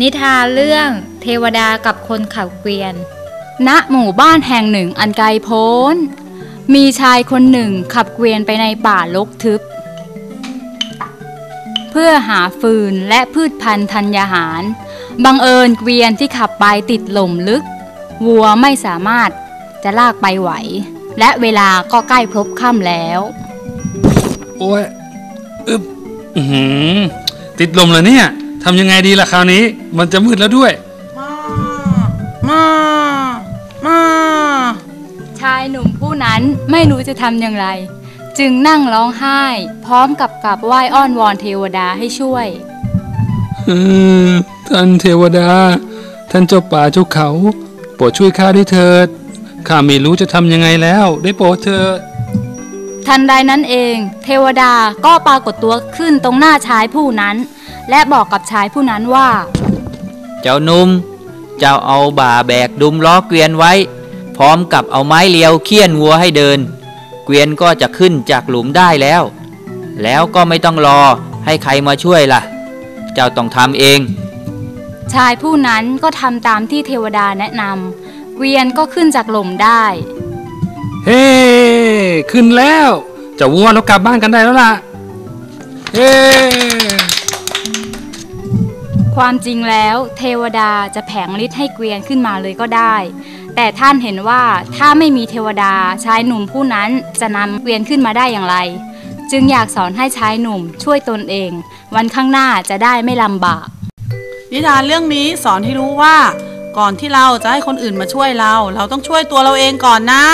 นิทานเรื่องเทวดากับคนขับเกวียน ณ หมู่บ้านแห่งหนึ่งอันไกลโพ้น มีชายคนหนึ่งขับเกวียนไปในป่ารกทึบ เพื่อหาฟืนและพืชพันธุ์ธัญญาหาร บังเอิญเกวียนที่ขับไปติดหล่มลึก วัวไม่สามารถจะลากไปไหว และเวลาก็ใกล้พบค่ำแล้ว โอ้ย อึบอือหือติดลมแล้วเนี่ย ทำยังไงดีล่ะคราวนี้ มันจะมืดแล้วด้วยมามามาชายหนุ่มผู้นั้นไม่รู้จะทำอย่างไร จึงนั่งร้องไห้ พร้อมกับกราบไหว้อ้อนวอนเทวดาให้ช่วยเออท่านเทวดา ท่านเจ้าป่าเจ้าเขา โปรดช่วยข้าด้วยเถิดข้าไม่รู้จะทำยังไงแล้ว ได้โปรดเถิดทันใดนั้นเอง เทวดาก็ปรากฏตัวขึ้นตรงหน้าชายผู้นั้น และบอกกับชายผู้นั้นว่า เจ้าหนุ่ม เจ้าเอาบ่าแบกดุมล้อเกวียนไว้ พร้อมกับเอาไม้เลียวเคี่ยนวัวให้เดิน เกวียนก็จะขึ้นจากหลุมได้แล้ว แล้วก็ไม่ต้องรอให้ใครมาช่วยล่ะ เจ้าต้องทำเอง ชายผู้นั้นก็ทำตามที่เทวดาแนะนำเกวียนก็ขึ้นจากหล่มได้ เฮ้ ขึ้นแล้ว เจะวัวเรากลับบ้านกันได้แล้วล่ะ เฮ้ ความจริงแล้วเทวดาจะแผงฤทธิ์ให้เกวียนขึ้นมาเลยก็ได้ แต่ท่านเห็นว่าถ้าไม่มีเทวดาชายหนุ่มผู้นั้นจะนำเกวียนขึ้นมาได้อย่างไร จึงอยากสอนให้ชายหนุ่มช่วยตนเอง วันข้างหน้าจะได้ไม่ลำบาก นิทานเรื่องนี้สอนให้รู้ว่า ก่อนที่เราจะให้คนอื่นมาช่วยเรา เราต้องช่วยตัวเราเองก่อนนะ